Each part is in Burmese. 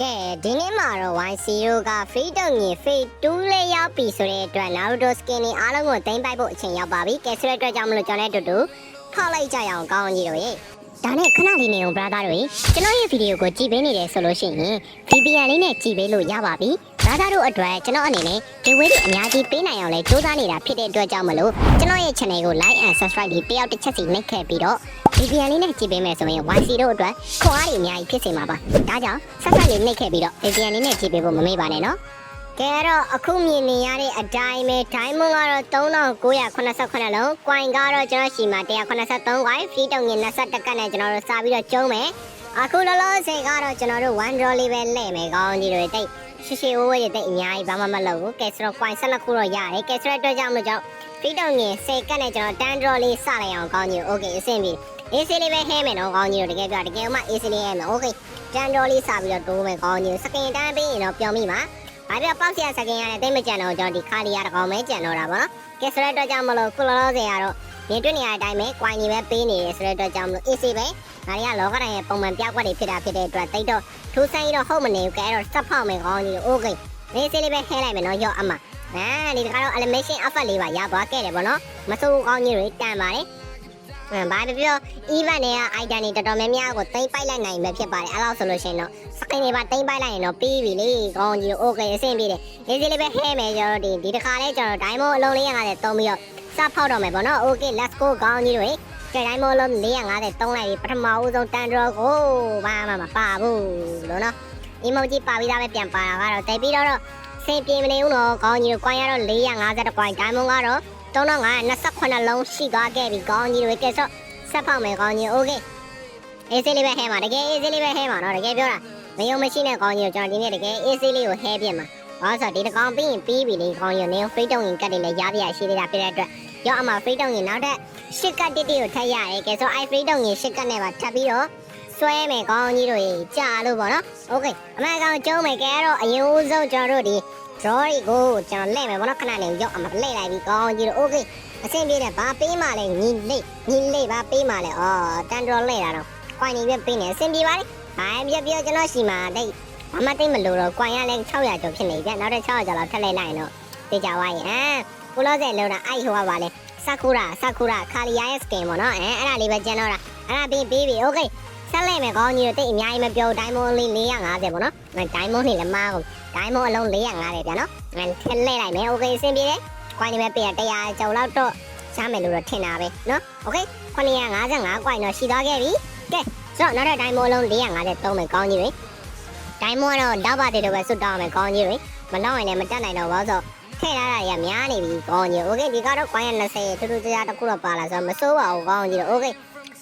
ကဲဒီနေ့မှာတော့ Y0 က free တုံငင် phase 2လေးရောက်ပြီဆိုတဲ့အတွက် Naruto skin တွေအားလုံးကိုသိမ်းပိုက်ဖို့အချိန်ရောက်ပါပြီကဲဆိုတဲ့အတွက်ကြောင့်မလို့ကျွန်တော်လည်းတူတူဖောက်လိုက်ကြရအောင်ကောင်းကြီးတို့ရေဒါနဲ့ခဏလေးနေအောင် brother တို့ရေကျွန်တော်ရဲ့ဗီဒီယိုကိုကြည့်ပေးနေတယ်ဆိုလို့ရှိရင် VPN လေးနဲ့ကြည့်ပေးလို့ရပါပြီ brother တို့အတွက်ကျွန်တော်အနေနဲ့ဒီဝေးတွေအများကြီးပေးနိုင်အောင်လဲစူးစမ်းနေတာဖြစ်တဲ့အတွက်ကြောင့်မလို့ကျွန်တော်ရဲ့ channel ကို like and subscribe ဒီတယောက်တစ်ချက်စီနှိပ်ခဲ့ပြီးတော့ VPN လေးနဲ့ကြည့်ပေးမယ်ဆိုရင် YC တို့အတွက်ခွန်အားတွေအများကြီးဖြစ်စေမှာပါဒါကြောင့်ဆက်ဆက်လေးနှိပ်ခဲ့ပြီးတော့ VPN လေးနဲ့ကြည့်ပေးဖို့မမေ့ပါနဲ့နော်ကဲတော့အခုမြင်နေရတဲ့အတိုင်းပဲ diamond ကတော့3989လုံး coin ကတော့ကျွန်တော်ရှိမှာ183 coin free တုံငင်21ကတ်နဲ့ကျွန်တော်တို့စာပြီးတော့ကျုံးမယ်အခုလောလောဆယ်ကတော့ကျွန်တော်တို့1 draw လေးပဲလဲ့မယ်ကောင်းကြီးတွေတိတ် ရှိရှိဝဝတွေတိတ်အများကြီးဘာမှမလုပ်ဘူးကဲဆိုတော့ coin 12ခုတော့ရတယ်ကဲဆိုတဲ့အတွက်ကြောင့်မလို့ကျွန်တော် free တုံငင်10ကတ်နဲ့ကျွန်တော်10 draw လေးစလိုက်အောင်ကောင်းကြီး okay အဆင်ပြေ AC လေးပဲဟဲမယ်နော်ကောင်းကြီးတို့တကယ်ပြောတကယ်မှ AC လေးဟဲမယ် okay 10 draw လေးစပြီးတော့တိုးမယ်ကောင်းကြီးစကင်တန်းပေးရင်တော့ပြောမိမှာဘာပြပေါက်စီရစကင်ရတယ်တိတ်မကြံတော့ကျွန်တော်ဒီခါလီရတကောင်ပဲကြံတော့တာပေါ့နော်ကဲဆိုတဲ့အတွက်ကြောင့်မလို့ခုလောလောဆယ်ကတော့မြင်တွေ့နေရတဲ့အတိုင်းပဲကွိုင်းကြီးပဲပေးနေတယ်ဆိုတဲ့အတွက်ကြောင့်မလို့ AC ပဲ ဒါတွေကလောကတိုင်းရဲ့ပုံမှန်ပြောက်ွက်တွေဖြစ်တာဖြစ်တဲ့အတွက်တိတ်တော့ထူးဆန်းကြီးတော့ဟုတ်မနေဘူးကဲအဲ့တော့စက်ဖောက်မယ်ကောင်းကြီးတို့ okay လေးစီလေးပဲဟဲလိုက်မယ်နော်ရော့အမအဲဒီတခါတော့ animation effect လေးပါရသွားခဲ့တယ်ပေါ့နော်မစိုးဘူးကောင်းကြီးတွေတန်ပါတယ်ဟမ်ဘာပဲပြော event တွေက item တွေတော်တော်များများကိုတိမ့်ပိုက်လိုက်နိုင်ပဲဖြစ်ပါတယ်အဲ့လောက်ဆိုလို့ရှိရင်တော့စကင်တွေပါတိမ့်ပိုက်လိုက်ရင်တော့ပြီးပြီလေကောင်းကြီးတို့ okay အဆင်ပြေတယ်လေးစီလေးပဲဟဲမယ်ကျွန်တော်တို့ဒီဒီတစ်ခါလဲကျွန်တော် diamond အလုံး450သုံးပြီးတော့စဖောက်တော့မယ်ပေါ့နော် okay let's go ကောင်းကြီးတို့ ကဲ diamond အလုံး450သုံးလိုက်ပြီပထမဦးဆုံးတန်တော်ကိုဘာမှမပါဘူးလို့နော် emoji ပါပြီးသားပဲပြန်ပါတာကတော့တိတ်ပြီးတော့စင်ပြေမနေဘူးတော့ကောင်းကြီးတို့ coin ကတော့450 coin diamond ကတော့3528လုံးရှိသွားခဲ့ပြီကောင်းကြီးတို့ကဲဆိုဆက်ဖောက်မယ်ကောင်းကြီး okay အေးစေးလေးပဲဟဲမှာတကယ်အေးစေးလေးပဲဟဲမှာနော်တကယ်ပြောတာမယုံမရှိနဲ့ကောင်းကြီးကိုကျွန်တော်ဒီနေ့တကယ်အေးစေးလေးကိုဟဲပြစ်မှာဘာလို့ဆိုဒီတကောင်ပြီးရင်ပြီးပြီလေကောင်းကြီးနေဖိတ်တုံရင်ကတ်တွေလည်းရပြရရှိသေးတာပြတဲ့အတွက် ရောအမဖိတ်တုံရင်နောက်ထပ်ရှစ်ကတ်တစ်တစ်ကိုထပ်ရတယ်ကဲဆိုအိုင်ဖိတ်တုံရင်ရှစ်ကတ်နဲ့ပါထပ်ပြီးတော့ဆွဲမယ်ကောင်းကြီးတို့ကြာလို့ပေါ့နော်โอเคအမှန်ကောင်ကျုံးမယ်ကဲတော့အရင်ဦးဆုံးကျွန်တော်တို့ဒီ draw ကိုကျွန်တော်လဲ့မယ်ဘောနော်ခဏနေရောက်အမလဲ့လိုက်ပြီကောင်းကြီးတို့ okay အဆင်ပြေတယ်ဘာပေးမှလဲညီလိညီလိဘာပေးမှလဲအော်တန် draw လဲ့တာတော့ coin နေပြပေးနေအဆင်ပြေပါလေဘာပြပြကျွန်တော်ရှိမှာတိတ်ဘာမှတိတ်မလို့တော့ coin ရလဲ600ကျော်ဖြစ်နေပြီနောက်တော့600ကျော်လောက်ထပ်လဲလိုက်ရင်တော့သိကြပါရဲ့အဲကိုလောဆယ်လုံးတာအဲ့ဟိုကပါလေ ဆာကူရာဆာကူရာခါလီယာရဲ့ skin ပေါ့နော်အဲအဲ့ဒါလေးပဲကျန်တော့တာအဲ့ဒါပြီးပြီးပြီ okay ဆက်လိုက်မယ်ကောင်းကြီးတို့တိတ်အများကြီးမပြော diamond လေး450ပေါ့နော် diamond လေးလည်းမအောင် diamond အလုံး450ပြန်နော်အဲထည့်လိုက်လိုက်မယ် okay အဆင်ပြေတယ် coin နေပဲပေး100ကျော်လောက်တော့ရှားမယ်လို့တော့ထင်တာပဲနော် okay 955 coin တော့ရှိသွားခဲ့ပြီကဲဆိုတော့နောက်တဲ့ diamond အလုံး450သုံးမယ်ကောင်းကြီးတွေ diamond ကတော့တောက်ပါတဲ့တော့ပဲစွတ်တောင်းမယ်ကောင်းကြီးတွေမလောက်ရင်လည်းမတက်နိုင်တော့ဘူးဆို ထည့်ထားတာရများနေပြီကောင်းကြီး okay ဒီကတော့ coin 20ထူးထူးခြားခြားတစ်ခုတော့ပါလာဆိုတော့မစိုးပါဘူးကောင်းကြီးတွေ okay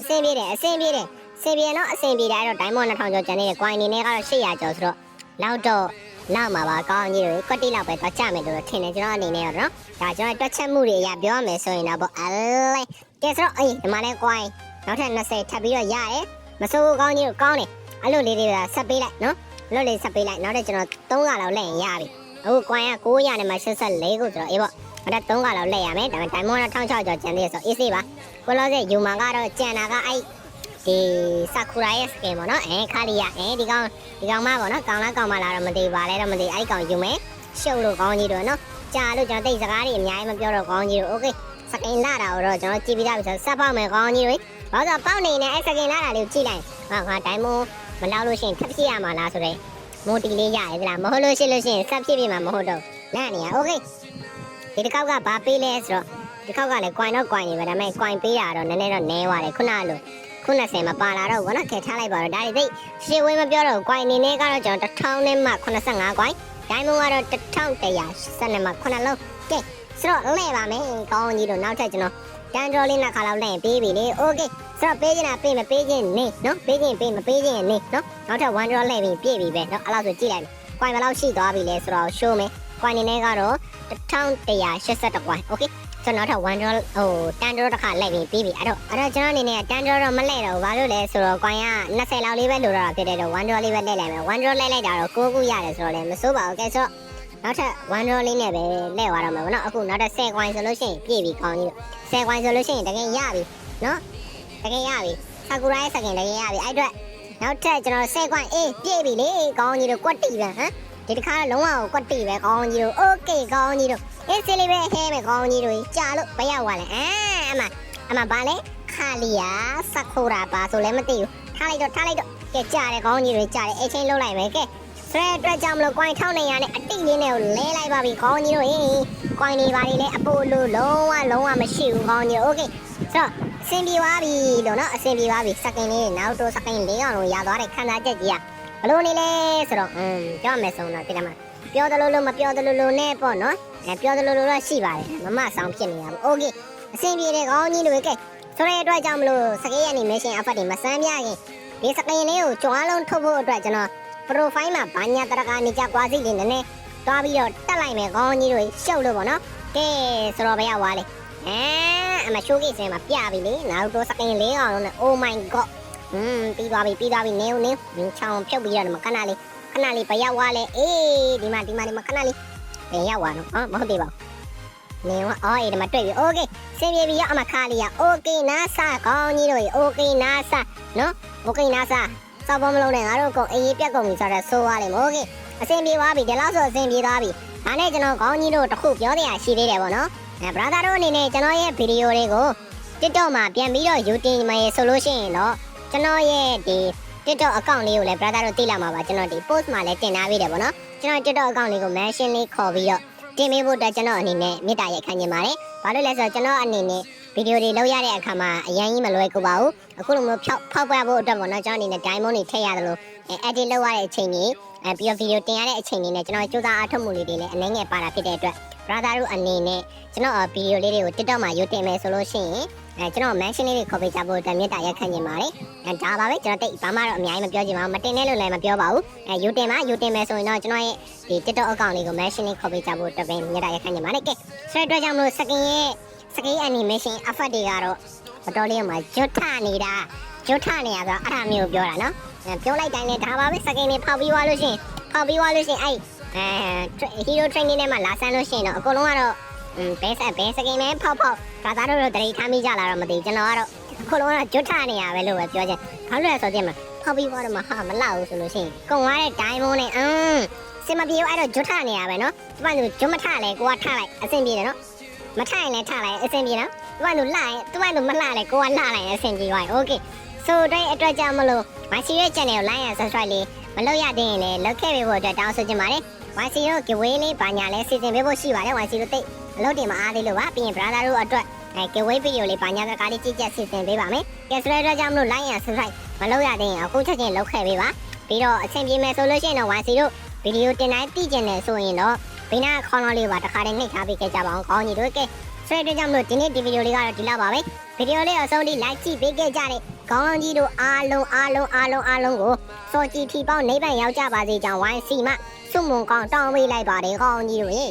အဆင်ပြေတယ်အဆင်ပြေတယ်စင်ပြေတော့အဆင်ပြေတယ်အဲ့တော့ diamond 2000ကျော်ကျန်နေတယ် coin အနေနဲ့ကတော့800ကျော်ဆိုတော့လောက်တော့လောက်မှာပါကောင်းကြီးတွေကွက်တိလောက်ပဲတော့ကြမယ်လို့ထင်တယ်ကျွန်တော်အနေနဲ့တော့နော်ဒါကျွန်တော်တွက်ချက်မှုတွေအရပြောရမယ်ဆိုရင်တော့ပေါ့အလဲကဲဆိုတော့အေးဒီမှာလဲ coin နောက်ထပ်20ထပ်ပြီးတော့ရတယ်မစိုးဘူးကောင်းကြီးကိုကောင်းတယ်အဲ့လိုလေးတွေကဆက်ပေးလိုက်နော်အဲ့လိုလေးဆက်ပေးလိုက်နောက်တော့ကျွန်တော်3ကလောက်လက်ရင်ရပြီ အခု coin က900နဲ့မှ84ခုဆိုတော့အေးပေါ့နောက်တော့3ကလောက်လက်ရမယ်ဒါပေမဲ့ diamond က1600ကျော်ကျန်သေးတယ်ဆိုတော့ easy ပါကိုလောဆယ်ယူမာကတော့ကျန်တာကအဲ့ဒီဆာကူရာရဲ့ skin ပေါ့နော်အဲခါလီယာအဲဒီကောင်ဒီကောင်မပေါ့နော်ကောင်လားကောင်မလားတော့မသိပါလဲတော့မသိအဲ့ဒီကောင်ယူမယ်ရှုပ်လို့ကောင်းကြီးတို့နော်ကြာလို့ကျွန်တော်တိတ်စကားတွေအများကြီးမပြောတော့ကောင်းကြီးတို့ okay စကင်လာတာတော့ကျွန်တော်ကြည့်ပြီးသားပြီဆိုဆက်ပေါက်မယ်ကောင်းကြီးတို့ဘာလို့ပေါက်နေနေအဲ့စကင်လာတာလေးကိုကြည့်လိုက်ဟာငါဒိုင်မွန်မလောက်လို့ရှိရင်ထပ်ဖြစ်ရမှာလားဆိုတော့ မိုတီလေးရရသလားမဟုတ်လို့ရှိလို့ရှိရင်ဆက်ဖြစ်ဖြစ်မှာမဟုတ်တော့လန့်နေရ okay ဒီတစ်ခေါက်ကဘာပေးလဲဆိုတော့ဒီခေါက်ကလည်း coin တော့ coin နေပဲဒါပေမဲ့ coin ပေးတာတော့နည်းနည်းတော့နည်းသွားတယ်ခုနကလိုခု90မပါလာတော့ဘောနော်ခဲထားလိုက်ပါတော့ဒါတွေသိရှေ့ဝေးမပြောတော့ coin အနေနဲ့ကတော့ကျွန်တော်1000နဲ့မှ85 coin diamond ကတော့1100နဲ့မှ9လုံးကဲဆိုတော့လဲပါမယ်ကောင်းကြီးတို့နောက်ထပ်ကျွန်တော် တန်တော်လေးနှစ်ခါလောက်လဲရင်ပေးပြီလေ okay ဆိုတော့ပေးချင်တာပေးမပေးချင်နေနော်ပေးချင်ပေးမပေးချင်နေနော်နောက်ထပ်1 draw လဲပြီးပြည့်ပြီပဲနော်အဲ့လောက်ဆိုကြည့်လိုက် coin ဘယ်လောက်ရှိသွားပြီလဲဆိုတော့ show မယ် coin အနေနဲ့ကတော့1181 coin okay ကျွန်တော်တော့1 draw ဟို10 draw တစ်ခါလိုက်ပြီးပြီးပြီအဲ့တော့အဲ့တော့ကျွန်တော်အနေနဲ့10 draw တော့မလဲတော့ဘူးဘာလို့လဲဆိုတော့ coin က20လောက်လေးပဲလိုတော့တာဖြစ်တဲ့တော့1 draw လေးပဲလဲလိုက်မယ်1 draw လဲလိုက်တာတော့9ခုရတယ်ဆိုတော့လည်းမစိုးပါဘူးကဲဆိုတော့ နောက်ထပ်1 roll လေးနဲ့ပဲလဲသွားတော့မှာပေါ့နော်အခုနောက်ထပ်10 coin ဆိုလို့ရှိရင်ပြည့်ပြီကောင်းကြီး10 coin ဆိုလို့ရှိရင်တကယ်ရပြီနော်တကယ်ရပြီဆာကူရာရဲ့စကင်တကယ်ရပြီအဲ့အတွက်နောက်ထပ်ကျွန်တော်10 coin အေးပြည့်ပြီလေကောင်းကြီးတို့ကွက်တီပဲဟမ်ဒီတစ်ခါတော့လုံးဝကွက်တီပဲကောင်းကြီးတို့ okay ကောင်းကြီးတို့အေးစီလေးပဲဟဲမယ်ကောင်းကြီးတို့ကြာလို့မရောက်ပါနဲ့အဲအမအမဘာလဲခါလီယာဆာကူရာပါဆိုလည်းမသိဘူးထားလိုက်တော့ထားလိုက်တော့ကဲကြာတယ်ကောင်းကြီးတို့ကြာတယ်အချင်းလုံးလိုက်မယ်ကဲ ဆိုတဲ့အတွက်ကြောင့်မလို့ coin 1200နဲ့အတိလေးနဲ့ကိုလဲလိုက်ပါပြီကောင်းကြီးတို့ဟေး coin တွေပါလေလေအပိုလို့လုံးဝလုံးဝမရှိဘူးကောင်းကြီးโอเคဆိုတော့အဆင်ပြေသွားပြီလို့နော်အဆင်ပြေသွားပြီစကင်လေးနောက်တော့စကင်လေးအောင်လို့ရသွားတဲ့ခံစားချက်ကြီးကဘလို့နေလဲဆိုတော့อืมပြောမယ်ဆိုတော့ဒီကမှာပြောတယ်လို့လို့မပြောတယ်လို့လို့နဲ့ပေါ့နော်အဲပြောတယ်လို့လို့တော့ရှိပါတယ်မမဆောင်ဖြစ်နေရဘူးโอเคအဆင်ပြေတဲ့ကောင်းကြီးတွေကဲဆိုတဲ့အတွက်ကြောင့်မလို့စကေးရနေမရှင်အဖတ်တွေမစမ်းပြရင်ဒီစကင်လေးကိုကြွားလုံးထုတ်ဖို့အတွက်ကျွန်တော် profile မှာဘာညာတရကနေကြကွာစီလေးနည်းနည်းတွားပြီးတော့တက်လိုက်မယ်ကောင်းကြီးတွေရှုပ်လို့ပေါ့နော်ကဲဆိုတော့ဘယ်ရောက်သွားလဲအဲအမရှိုးကိစ္စမှာပြပြီလေနောက်တော့စကင်လေးအောင်လုံးနဲ့ oh my god อืมပြီးသွားပြီပြီးသွားပြီနေဦးနေဦးချောင်းဖြုတ်ပြီးတော့ဒီမှာခဏလေးခဏလေးဘယ်ရောက်သွားလဲအေးဒီမှာဒီမှာဒီမှာခဏလေးဘယ်ရောက်သွားနော်ဟောမဟုတ်သေးပါဘူးနေဦးအော်အေးဒီမှာတွေ့ပြီ okay စင်ပြေပြီရောက်အမခါလေးရ okay နားဆကောင်းကြီးတို့ okay နားဆနော် okay နားဆ စောက်ပေါ်မလုံးနဲ့ငါတို့ကုန်အေးပြက်ကုန်ပြီဆိုတော့ဆိုးသွားလိမ့်မယ် okay အဆင်ပြေသွားပြီဒီလောက်ဆိုအဆင်ပြေသွားပြီဒါနဲ့ကျွန်တော်ခေါင်းကြီးတို့တစ်ခုပြောတဲ့အရှိသေးတယ်ပေါ့နော်အဲ brother တို့အနေနဲ့ကျွန်တော်ရဲ့ဗီဒီယိုတွေကို TikTok မှာပြန်ပြီးတော့ယူတင်မယ်ဆိုလို့ရှိရင်တော့ကျွန်တော်ရဲ့ဒီ TikTok account လေးကိုလည်း brother တို့သိလာမှာပါကျွန်တော်ဒီ post မှာလည်းတင်ထားပေးတယ်ပေါ့နော်ကျွန်တော် TikTok account လေးကို mention လေးခေါ်ပြီးတော့တင်ပေးဖို့အတွက်ကျွန်တော်အနေနဲ့မေတ္တာရက်ခံချင်ပါတယ်ဘာလို့လဲဆိုတော့ကျွန်တော်အနေနဲ့ဗီဒီယိုတွေလုပ်ရတဲ့အခါမှာအရင်ကြီးမလွယ်ကူပါဘူး အခုလိုမျိုးဖောက်ဖောက်ပြဖို့အတွက်ပေါ့နော်ကျွန်တော်အနေနဲ့ diamond တွေထည့်ရတယ်လို့ edit လုပ်ရတဲ့အချိန်ကြီးအဲပြီးတော့ video တင်ရတဲ့အချိန်လေးနဲ့ကျွန်တော်စူးစမ်းအားထုတ်မှုလေးတွေလည်းအနည်းငယ်ပါတာဖြစ်တဲ့အတွက် brother တို့အနေနဲ့ကျွန်တော်ဗီဒီယိုလေးတွေကို TikTok မှာယူတင်မယ်ဆိုလို့ရှိရင်အဲကျွန်တော် mention လေးတွေခေါ်ပေးကြဖို့အတွက်မြတ်တာရက်ခံနေပါတယ်အဲဒါပါပဲကျွန်တော်တိတ်ဘာမှတော့အများကြီးမပြောချင်ပါဘူးမတင်နဲ့လို့လည်းမပြောပါဘူးအဲယူတင်ပါယူတင်မယ်ဆိုရင်တော့ကျွန်တော်ရဲ့ဒီ TikTok account လေးကို mention လေးခေါ်ပေးကြဖို့အတွက်ပဲမြတ်တာရက်ခံနေပါတယ်ကဲဆိုတဲ့အတွက်ကြောင့်မလို့ skin ရဲ့ skin animation effect တွေကတော့ မတော်လေးမှာဂျွတ်ထနေတာဂျွတ်ထနေရဆိုတော့အဲ့ဒါမျိုးပြောတာနော်ပြောလိုက်တိုင်းလည်းဒါပါပဲစကင်တွေဖောက်ပြီးွားလို့ရှိရင်ဖောက်ပြီးွားလို့ရှိရင်အဲ့အဲဟီးရိုး training ထဲမှာလာဆန်းလို့ရှိရင်တော့အကုန်လုံးကတော့ဘဲဆက်ဘဲစကင်ပဲဖောက်ဖောက်ဒါသားတို့တော့တရိထားမိကြလာတော့မသိကျွန်တော်ကတော့အကုန်လုံးကဂျွတ်ထနေရပဲလို့ပဲပြောချင်ဘာလို့လဲဆိုတော့ဖောက်ပြီးွားတော့မှဟာမလောက်ဘူးဆိုလို့ရှိရင်ကုန်သွားတဲ့ diamond နဲ့အင်းစင်မပြေဘူးအဲ့တော့ဂျွတ်ထနေရပဲနော်ဒီမှာဂျွတ်မထလဲကိုကထလိုက်အဆင်ပြေတယ်နော်မထရင်လည်းထလိုက်အဆင်ပြေနော် ဒီမှာသူလှရင်ဒီမှာသူမလှလဲကိုကလှလိုက်အဆင်ပြေသွားပြီโอเคဆိုတော့အတွက်ကြောင့်မလို့မရှိရဲ့ channel ကို like and subscribe လေးမလုပ်ရသေးရင်လည်းလုပ်ခဲ့ပေးဖို့အတွက်တောင်းဆိုချင်ပါတယ် YC တို့ giveaway လေးဘာညာလဲစီစဉ်ပေးဖို့ရှိပါတယ် YC တို့တိတ်အလုပ်တင်မအားသေးလို့ပါပြီးရင် brother တို့အတွက်အဲ giveaway video လေးဘာညာကကားလေးကြည့်ချက်စီစဉ်ပေးပါမယ်ကဲဆိုတဲ့အတွက်ကြောင့်မလို့ like and subscribe မလုပ်ရသေးရင်အခုချက်ချင်းလုပ်ခဲ့ပေးပါပြီးတော့အဆင်ပြေမယ်ဆိုလို့ရှိရင်တော့ YC တို့ဗီဒီယိုတင်တိုင်းသိကျင်တယ်ဆိုရင်တော့ဘေးနာခေါင်းလေးပါတခါတည်းနှိပ်ထားပေးခဲ့ကြပါအောင်ခေါင်းကြီးတို့ကဲ ဆိုတဲ့အတွက်ကြောင့်မလို့ဒီနေ့ဒီဗီဒီယိုလေးကတော့ဒီလောက်ပါပဲဗီဒီယိုလေးအဆုံးထိ like ကြည့်ပေးခဲ့ကြတဲ့ခေါင်းကြီးတို့အားလုံးအားလုံးအားလုံးအားလုံးကိုစောကြည်ထီပေါင်းနိဗ္ဗာန်ရောက်ကြပါစေကြောင်း YC မှစွမွန်ကောင်တောင်းပေးလိုက်ပါတယ်ခေါင်းကြီးတို့ရေ